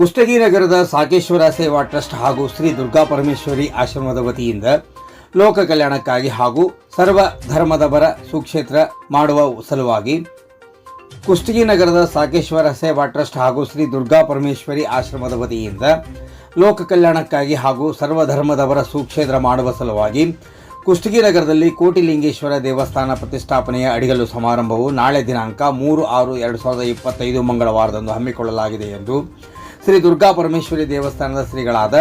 ಕುಷ್ಟಗಿ ನಗರದ ಸಾಕೇಶ್ವರ ಸೇವಾ ಟ್ರಸ್ಟ್ ಹಾಗೂ ಶ್ರೀ ದುರ್ಗಾ ಪರಮೇಶ್ವರಿ ಆಶ್ರಮದ ವತಿಯಿಂದ ಲೋಕ ಕಲ್ಯಾಣಕ್ಕಾಗಿ ಹಾಗೂ ಸರ್ವ ಧರ್ಮದವರ ಸುಕ್ಷೇತ್ರ ಮಾಡುವ ಸಲುವಾಗಿ ಕುಷ್ಟಗಿ ನಗರದ ಸಾಕೇಶ್ವರ ಸೇವಾ ಟ್ರಸ್ಟ್ ಹಾಗೂ ಶ್ರೀ ದುರ್ಗಾ ಪರಮೇಶ್ವರಿ ಆಶ್ರಮದ ವತಿಯಿಂದ ಲೋಕ ಕಲ್ಯಾಣಕ್ಕಾಗಿ ಹಾಗೂ ಸರ್ವಧರ್ಮದವರ ಸುಕ್ಷೇತ್ರ ಮಾಡುವ ಸಲುವಾಗಿ ಕುಷ್ಟಗಿ ನಗರದಲ್ಲಿ ಕೋಟಿಲಿಂಗೇಶ್ವರ ದೇವಸ್ಥಾನ ಪ್ರತಿಷ್ಠಾಪನೆಯ ಅಡಿಗಲ್ಲು ಸಮಾರಂಭವು ನಾಳೆ ದಿನಾಂಕ ಮೂರು ಆರು ಎರಡು ಸಾವಿರದ ಇಪ್ಪತ್ತೈದು ಮಂಗಳವಾರದಂದು ಹಮ್ಮಿಕೊಳ್ಳಲಾಗಿದೆ ಎಂದು ಶ್ರೀ ದುರ್ಗಾ ಪರಮೇಶ್ವರಿ ದೇವಸ್ಥಾನದ ಶ್ರೀಗಳಾದ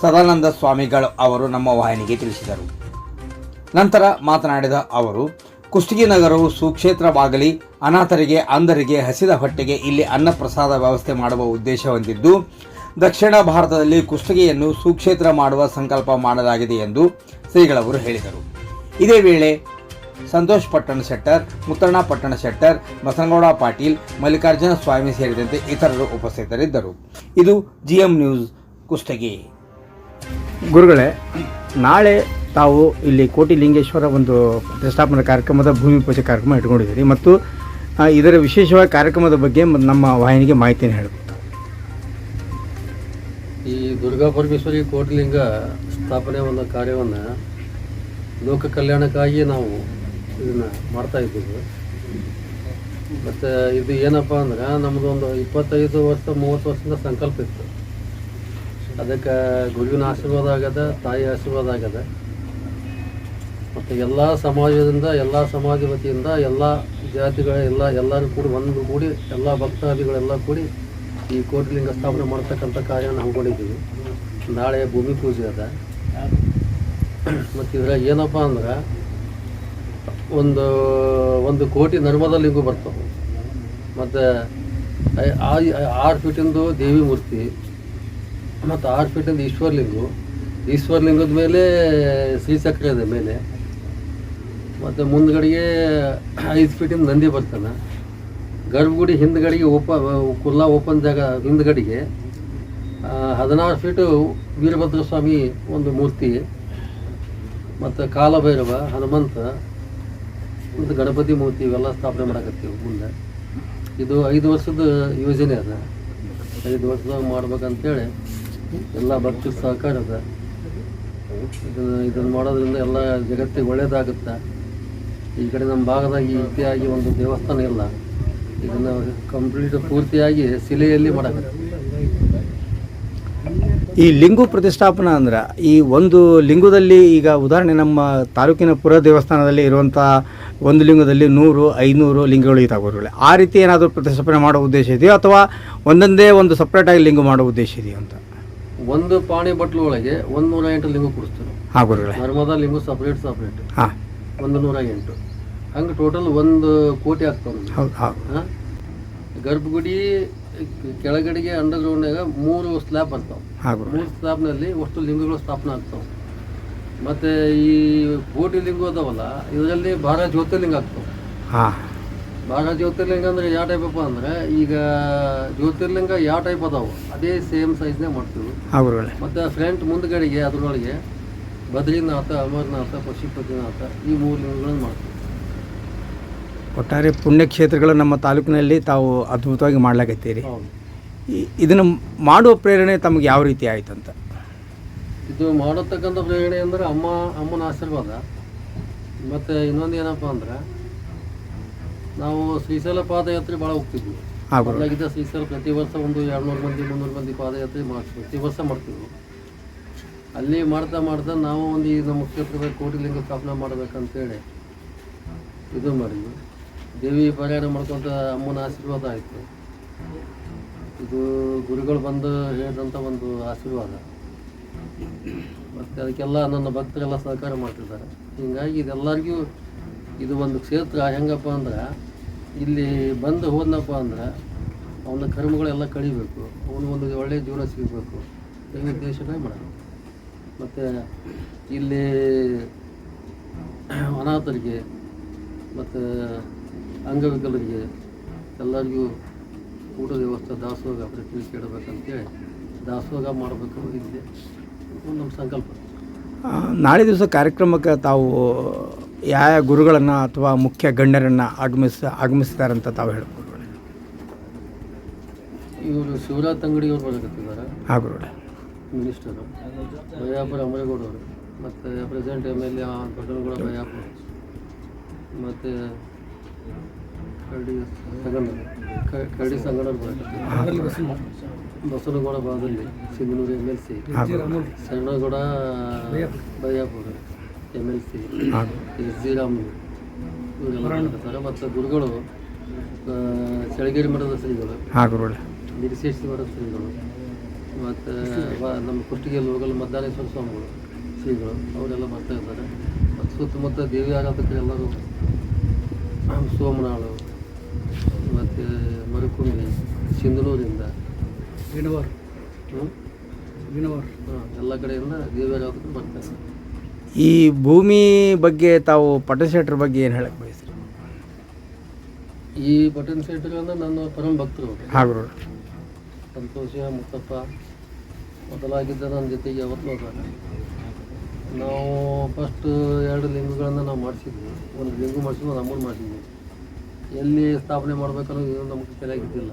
ಸದಾನಂದ ಸ್ವಾಮಿಗಳು ಅವರು ನಮ್ಮ ವಾಹಿನಿಗೆ ತಿಳಿಸಿದರು. ನಂತರ ಮಾತನಾಡಿದ ಅವರು ಕುಷ್ಟಗಿ ನಗರವು ಸುಕ್ಷೇತ್ರವಾಗಲಿ ಅನಾಥರಿಗೆ, ಅಂಧರಿಗೆ ಹಸಿದ ಹೊಟ್ಟೆಗೆ ಇಲ್ಲಿ ಅನ್ನಪ್ರಸಾದ ವ್ಯವಸ್ಥೆ ಮಾಡುವ ಉದ್ದೇಶ ಹೊಂದಿದ್ದು, ದಕ್ಷಿಣ ಭಾರತದಲ್ಲಿ ಕುಷ್ಟಗಿಯನ್ನು ಸುಕ್ಷೇತ್ರ ಮಾಡುವ ಸಂಕಲ್ಪ ಮಾಡಲಾಗಿದೆ ಎಂದು ಶ್ರೀಗಳವರು ಹೇಳಿದರು. ಇದೇ ವೇಳೆ ಸಂತೋಷ್ ಪಟ್ಟಣ ಶೆಟ್ಟರ್ ಮುತ್ತಣ್ಣ ಪಟ್ಟಣ ಶೆಟ್ಟರ್ ಬಸನಗೌಡ ಪಾಟೀಲ್ ಮಲ್ಲಿಕಾರ್ಜುನ ಸ್ವಾಮಿ ಸೇರಿದಂತೆ ಇತರರು ಉಪಸ್ಥಿತರಿದ್ದರು. ಇದು ಜಿಎಂ ನ್ಯೂಸ್ ಕುಸ್ತಗಿ. ಗುರುಗಳೇ ನಾಳೆ ತಾವು ಇಲ್ಲಿ ಕೋಟಿ ಲಿಂಗೇಶ್ವರ ಒಂದು ಪ್ರತಿಷ್ಠಾಪನಾ ಕಾರ್ಯಕ್ರಮದ ಭೂಮಿ ಪೂಜೆ ಕಾರ್ಯಕ್ರಮ ಇಟ್ಕೊಂಡಿದ್ದೀರಿ ಮತ್ತು ಇದರ ವಿಶೇಷವಾದ ಕಾರ್ಯಕ್ರಮದ ಬಗ್ಗೆ ಮ- ನಮ್ಮ ವಾಹಿನಿಗೆ ಮಾಹಿತಿಯನ್ನು ಹೇಳಬೇಕು ಈ ದುರ್ಗಾ ಪರಮೇಶ್ವರಿ ಕೋಟಿಲಿಂಗ ಸ್ಥಾಪನೆ ಒಂದು ಕಾರ್ಯವನ್ನು ಲೋಕ ಕಲ್ಯಾಣಕ್ಕಾಗಿ ನಾವು ಇದನ್ನು ಮಾಡ್ತಾ ಇದ್ದೀವಿ. ಮತ್ತು ಇದು ಏನಪ್ಪ ಅಂದ್ರೆ ನಮ್ಮದೊಂದು ಇಪ್ಪತ್ತೈದು ವರ್ಷ, ಮೂವತ್ತು ವರ್ಷದಿಂದ ಸಂಕಲ್ಪ ಇತ್ತು. ಅದಕ್ಕೆ ಗುರುವಿನ ಆಶೀರ್ವಾದ ಆಗದ ತಾಯಿ ಆಶೀರ್ವಾದ ಆಗದ. ಮತ್ತು ಎಲ್ಲ ಸಮಾಜದಿಂದ, ಎಲ್ಲ ಸಮಾಜ ವತಿಯಿಂದ, ಎಲ್ಲ ಜಾತಿಗಳ ಎಲ್ಲ, ಎಲ್ಲರೂ ಕೂಡಿ ಒಂದು ಕೂಡಿ, ಎಲ್ಲ ಭಕ್ತಾದಿಗಳೆಲ್ಲ ಕೂಡಿ ಈ ಕೋಟಿಲಿಂಗ ಸ್ಥಾಪನೆ ಮಾಡ್ತಕ್ಕಂಥ ಕಾರ್ಯವನ್ನು ಹಮ್ಮಿಕೊಂಡಿದ್ದೀವಿ. ನಾಳೆ ಭೂಮಿ ಪೂಜೆ ಅದ. ಮತ್ತು ಇದ್ರಾಗ ಏನಪ್ಪ ಅಂದ್ರೆ ಒಂದು ಒಂದು ಕೋಟಿ ನರ್ಮದಾ ಲಿಂಗು ಬರ್ತವೆ. ಮತ್ತು ಆರು ಫೀಟಿಂದು ದೇವಿ ಮೂರ್ತಿ, ಮತ್ತು ಆರು ಫೀಟಿಂದ ಈಶ್ವರಲಿಂಗು. ಈಶ್ವರಲಿಂಗದ ಮೇಲೆ ಶ್ರೀಚಕ್ರ ಇದೆ ಮೇಲೆ. ಮತ್ತು ಮುಂದ್ಗಡೆಗೆ ಐದು ಫೀಟಿಂದು ನಂದಿ ಬರ್ತಾನೆ ಗರ್ಭಗುಡಿ ಹಿಂದ್ಗಡೆಗೆ ಓಪ ಕುಲ್ಲ ಓಪನ್ ಜಾಗ ಹಿಂದ್ಗಡೆಗೆ ಹದಿನಾರು ಫೀಟು ವೀರಭದ್ರ ಸ್ವಾಮಿ ಒಂದು ಮೂರ್ತಿ, ಮತ್ತು ಕಾಲಭೈರವ, ಹನುಮಂತ ಮತ್ತು ಗಣಪತಿ ಮೂರ್ತಿ ಇವೆಲ್ಲ ಸ್ಥಾಪನೆ ಮಾಡಕತ್ತೀವಿ ಮುಂದೆ. ಇದು ಐದು ವರ್ಷದ ಯೋಜನೆ ಅದ. ಐದು ವರ್ಷದಾಗ ಮಾಡ್ಬೇಕಂತೇಳಿ ಎಲ್ಲ ಭಕ್ತರ ಸಹಕಾರ ಅದ. ಇದನ್ನು ಇದನ್ನು ಮಾಡೋದ್ರಿಂದ ಎಲ್ಲ ಜಗತ್ತಿಗೆ ಒಳ್ಳೇದಾಗುತ್ತೆ. ಈ ಕಡೆ ನಮ್ಮ ಭಾಗದಾಗ ಈ ರೀತಿಯಾಗಿ ಒಂದು ದೇವಸ್ಥಾನ ಇಲ್ಲ. ಇದನ್ನು ಕಂಪ್ಲೀಟ್ ಪೂರ್ತಿಯಾಗಿ ಶಿಲೆಯಲ್ಲಿ ಮಾಡಕತ್ತೀವಿ. ಈ ಲಿಂಗು ಪ್ರತಿಷ್ಠಾಪನಾ ಅಂದ್ರೆ ಈ ಒಂದು ಲಿಂಗದಲ್ಲಿ ಈಗ ಉದಾಹರಣೆ ನಮ್ಮ ತಾಲೂಕಿನ ಪುರ ದೇವಸ್ಥಾನದಲ್ಲಿ ಇರುವಂಥ ಒಂದು ಲಿಂಗದಲ್ಲಿ ನೂರು ಐನೂರು ಲಿಂಗಗಳು ಗುರುಗಳೇ. ಆ ರೀತಿ ಏನಾದರೂ ಪ್ರತಿಷ್ಠಾಪನೆ ಮಾಡೋ ಉದ್ದೇಶ ಇದೆಯೋ ಅಥವಾ ಒಂದೊಂದೇ ಒಂದು ಸಪ್ರೇಟಾಗಿ ಲಿಂಗ ಮಾಡೋ ಉದ್ದೇಶ ಇದೆಯೋ ಅಂತ? ಒಂದು ಪಾಣಿ ಬಟ್ಲು ಒಳಗೆ ಒಂದು ನೂರ ಎಂಟು ಲಿಂಗ ಕೊಡಿಸ್ತಾರೆ. ಹಾಂ ಗುರುಗಳೇ. ನರ್ಮದಾ ಲಿಂಗು ಸಪ್ರೇಟ್ ಸಪ್ರೇಟ್ ಹಾಂ. ಒಂದು ನೂರ ಎಂಟು. ಹಂಗೆ ಟೋಟಲ್ ಒಂದು ಕೋಟಿ ಆಗ್ತಾವೆ ಹೌದು ಹೌದು. ಹಾಂ? ಗರ್ಭಗುಡಿ ಕೆಳಗಡೆಗೆ ಅಂಡರ್ ಗ್ರೌಂಡ್ನಾಗ ಮೂರು ಸ್ಲ್ಯಾಬ್ ಬರ್ತಾವೆ ಮೂರು ಸ್ಲ್ಯಾಬ್ನಲ್ಲಿ ಅಷ್ಟು ಲಿಂಗಗಳು ಸ್ಥಾಪನೆ ಆಗ್ತಾವೆ ಮತ್ತು ಈ ಕೋಟಿ ಲಿಂಗ ಅದಾವಲ್ಲ ಇದರಲ್ಲಿ ಬಾರ ಜ್ಯೋತಿರ್ಲಿಂಗ ಆಗ್ತಾವೆ. ಹಾಂ. ಬಾರ ಜ್ಯೋತಿರ್ಲಿಂಗ ಅಂದ್ರೆ ಯಾವ ಟೈಪ್ ಅಪ್ಪ ಅಂದ್ರೆ ಈಗ ಜ್ಯೋತಿರ್ಲಿಂಗ ಯಾವ ಟೈಪ್ ಅದಾವೆ ಅದೇ ಸೇಮ್ ಸೈಜ್ನೇ ಮಾಡ್ತೀವಿ. ಮತ್ತು ಫ್ರಂಟ್ ಮುಂದ್ಗಡೆಗೆ ಅದರೊಳಗೆ ಬದ್ರಿನಾಥ ಅಮರನಾಥ ಪಶುಪತಿನಾಥ ಈ ಮೂರು ಲಿಂಗಗಳನ್ನು ಮಾಡ್ತೀವಿ. ಒಟ್ಟಾರೆ ಪುಣ್ಯಕ್ಷೇತ್ರಗಳು ನಮ್ಮ ತಾಲೂಕಿನಲ್ಲಿ ತಾವು ಅದ್ಭುತವಾಗಿ ಮಾಡ್ಲಾಕತ್ತೀರಿ. ಈ- ಇದನ್ನು ಮಾಡುವ ಪ್ರೇರಣೆ ತಮಗೆ ಯಾವ ರೀತಿ ಆಯಿತು ಅಂತ ಇದು ಮಾಡತಕ್ಕಂಥ ಪ್ರೇರಣೆ ಅಂದರೆ ಅಮ್ಮ ಅಮ್ಮನ ಆಶೀರ್ವಾದ. ಮತ್ತು ಇನ್ನೊಂದು ಏನಪ್ಪ ಅಂದ್ರೆ ನಾವು ಶ್ರೀಶೈಲ ಪಾದಯಾತ್ರೆ ಭಾಳ ಹೋಗ್ತಿದ್ವಿ. ಅದಾಗಿದ್ದ ಮೊದಲಾಗಿದ್ದ ಶ್ರೀಶೈಲ ಪ್ರತಿ ವರ್ಷ ಒಂದು ಎರಡುನೂರು ಮಂದಿ ಮುನ್ನೂರು ಮಂದಿ ಪಾದಯಾತ್ರೆ ಮಾಡ್ತೀವಿ ಪ್ರತಿ ವರ್ಷ ಮಾಡ್ತಿದ್ವಿ. ಅಲ್ಲಿ ಮಾಡ್ತಾ ಮಾಡ್ತಾ ನಾವು ಒಂದು ಈ ನಮ್ಮ ಕ್ಷೇತ್ರದ ಕೋಟಿಲಿಂಗ ಸ್ಥಾಪನೆ ಮಾಡಬೇಕಂತೇಳಿ ಇದು ಮಾಡಿದ್ವಿ. ದೇವಿ ಪಾರಾಯಣ ಮಾಡ್ಕೊಂಡ ಅಮ್ಮನ ಆಶೀರ್ವಾದ ಆಯಿತು. ಇದು ಗುರುಗಳು ಬಂದು ಹೇಳಿದಂಥ ಒಂದು ಆಶೀರ್ವಾದ. ಮತ್ತು ಅದಕ್ಕೆಲ್ಲ ನನ್ನ ಭಕ್ತರೆಲ್ಲ ಸಹಕಾರ ಮಾಡ್ತಿದ್ದಾರೆ. ಹೀಗಾಗಿ ಇದೆಲ್ಲರಿಗೂ ಇದು ಒಂದು ಕ್ಷೇತ್ರ. ಹೆಂಗಪ್ಪ ಅಂದ್ರೆ, ಇಲ್ಲಿ ಬಂದು ಹೋದ್ನಪ್ಪ ಅಂದ್ರೆ, ಅವನ ಕರ್ಮಗಳೆಲ್ಲ ಕಳಿಬೇಕು. ಅವನು ಒಂದು ಒಳ್ಳೆಯ ಜೀವನ ಸಿಗಬೇಕು. ಈ ಉದ್ದೇಶನೇ ಮಾಡೋದು ಮತ್ತು ಇಲ್ಲಿ ಅನಾಥರಿಗೆ, ಮತ್ತು ಅಂಗವಿಕಲರಿಗೆ ಎಲ್ಲರಿಗೂ ಊಟದ ವ್ಯವಸ್ಥೆ ದಾಸೋಹ ಪ್ರತಿ ಕೇಳಬೇಕಂತೇಳಿ ದಾಸೋಹ ಮಾಡಬೇಕು ಇದೆ ಒಂದು ನಮ್ಮ ಸಂಕಲ್ಪ ನಾಳೆ ದಿವಸ ಕಾರ್ಯಕ್ರಮಕ್ಕೆ ತಾವು ಯಾವ ಗುರುಗಳನ್ನು ಅಥವಾ ಮುಖ್ಯ ಗಣ್ಯರನ್ನು ಆಗಮಿಸ ಆಗಮಿಸ್ತಾರಂತ ತಾವು ಹೇಳ್ಬೋದು ಇವರು ಶಿವರಾಜ್ ಅವರು ಬರಕತ್ತಿದ್ದಾರೆ. ಹಾಂ ಗುರುಗಳೇ. ಮಿನಿಸ್ಟರು. ಬಯ್ಯಾಪುರ ಅಮರೇಗೌಡವರು ಮತ್ತು president M L A Doddanagouda Bayyapura ಮತ್ತು Karadi Sanganna Karadi Basavanagouda Badalli Sindhanur M L C Sharanagouda Bayyapura M L C S G Ram ಇವರೆಲ್ಲ ಮತ್ತು ಗುರುಗಳು ಚಳಗಿರಿ ಮಠದ ಶ್ರೀಗಳು ನಿರಿಸೇಸಿ ಮಠದ ಶ್ರೀಗಳು ಮತ್ತು ನಮ್ಮ ಕುಷ್ಟಗಿ ಹೋಗಲು ಮದ್ದಾನೇಶ್ವರ ಸ್ವಾಮಿಗಳು ಶ್ರೀಗಳು ಅವರೆಲ್ಲ ಬರ್ತಾ ಇದ್ದಾರೆ. ಮತ್ತು ಸುತ್ತಮುತ್ತ ದೇವಿ ಆರಾಧಕರು ಎಲ್ಲರೂ ಸೋಮನಾಳು ಮತ್ತು ಮರುಕುಂಡಿ ಸಿಂಧನೂರಿಂದ ವಿನವರ್ ಹ್ಞೂ ವಿನವರ್ ಹಾಂ ಎಲ್ಲ ಕಡೆಯಿಂದ ದೇವೇರ ಬರ್ತಾರೆ. ಈ ಭೂಮಿ ಬಗ್ಗೆ ತಾವು ಪಟಶೆಟ್ರ ಬಗ್ಗೆ ಏನು ಹೇಳಕ್ಕೆ ಬಯಸ್ರಿ ಈ ಬಟನ್ ಅಂದರೆ ನನ್ನ ಪರಮ ಭಕ್ತರು. ಹಾಗೂ. ಸಂತೋಷ ಮುತ್ತಪ್ಪ ಮೊದಲಾಗಿದ್ದ ನನ್ನ ಜೊತೆಗೆ ಯಾವತ್ತೂ ಅದಾರ ನಾವು ಫಸ್ಟ್ ಎರಡು ಲಿಂಗಗಳನ್ನು ನಾವು ಮಾಡಿಸಿದ್ವಿ. ಒಂದು ಲಿಂಗು ಮಾಡಿಸಿದ್ವಿ ಒಂದು ಅಮ್ಮನ ಮಾಡಿಸಿದ್ವಿ. ಎಲ್ಲಿ ಸ್ಥಾಪನೆ ಮಾಡ್ಬೇಕನ್ನೋದು ಇದು ನಮಗೆ ಸರಿಯಾಗಿದ್ದಿಲ್ಲ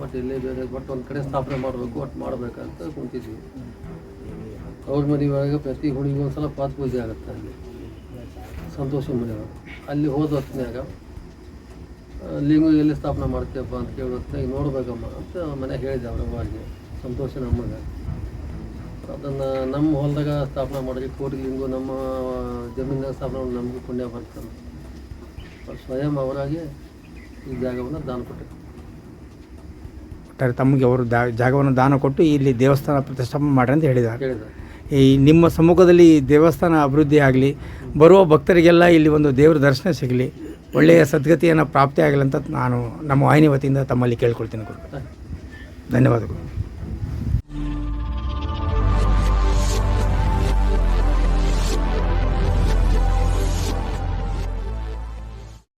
ಬಟ್ ಎಲ್ಲಿ ಬೇರೆ ಬಟ್ ಒಂದು ಕಡೆ ಸ್ಥಾಪನೆ ಮಾಡಬೇಕು, ಒಟ್ಟು ಮಾಡಬೇಕಂತ ಕುಂತಿದ್ವಿ. ಅವ್ರ ಮನೆ ಒಳಗೆ ಪ್ರತಿ ಹುಡುಗಿ ಒಂದು ಸಲ ಪಾತ್ ಪೂಜೆ ಆಗುತ್ತೆ ಅಲ್ಲಿ. ಸಂತೋಷ ಮನೆ ಅಲ್ಲಿ ಹೋದ ಹೊತ್ತಿನಾಗ ಲಿಂಗ ಎಲ್ಲಿ ಸ್ಥಾಪನೆ ಮಾಡ್ತೀಯಪ್ಪ ಅಂತ ಕೇಳುತ್ತೆ ಹೊತ್ತಿನಾಗ ನೋಡ್ಬೇಕಮ್ಮ ಅಂತ ಮನೆಗೆ ಹೇಳಿದೆ ಅವ್ರ ಅವ್ರಿಗೆ ಸಂತೋಷ ನಮಗೆ. ಅದನ್ನು ನಮ್ಮ ಹೊಲದಾಗ ಸ್ಥಾಪನೆ ಮಾಡಿದ್ವಿ ಕೋಟಿ ಲಿಂಗು ನಮ್ಮ ಜಮೀನಾಗ ಸ್ಥಾಪನೆ ಮಾಡಿ ನಮಗೂ ಪುಣ್ಯ ಅವ್ರು ಸ್ವಯಂ ಅವರಾಗಿ ಈ ಜಾಗವನ್ನು ದಾನ ಕೊಟ್ಟರು. ಒಟ್ಟಾರೆ ತಮಗೆ ಅವರು ದಾ ಜಾಗವನ್ನು ದಾನ ಕೊಟ್ಟು ಇಲ್ಲಿ ದೇವಸ್ಥಾನ ಪ್ರತಿಷ್ಠಾಪನೆ ಮಾಡ್ರಿ ಅಂತ ಹೇಳಿದ್ದಾರೆ. ಹೇಳಿದ ಈ ನಿಮ್ಮ ಸಮ್ಮುಖದಲ್ಲಿ ಈ ದೇವಸ್ಥಾನ ಅಭಿವೃದ್ಧಿ ಆಗಲಿ ಬರುವ ಭಕ್ತರಿಗೆಲ್ಲ ಇಲ್ಲಿ ಒಂದು ದೇವರ ದರ್ಶನ ಸಿಗಲಿ ಒಳ್ಳೆಯ ಸದ್ಗತಿಯನ್ನು ಪ್ರಾಪ್ತಿ ಆಗಲಿ ಅಂತ ನಾನು ನಮ್ಮ ವಾಹಿನಿ ವತಿಯಿಂದ ತಮ್ಮಲ್ಲಿ ಕೇಳ್ಕೊಳ್ತೀನಿ ಗುರು. ಧನ್ಯವಾದಗಳು.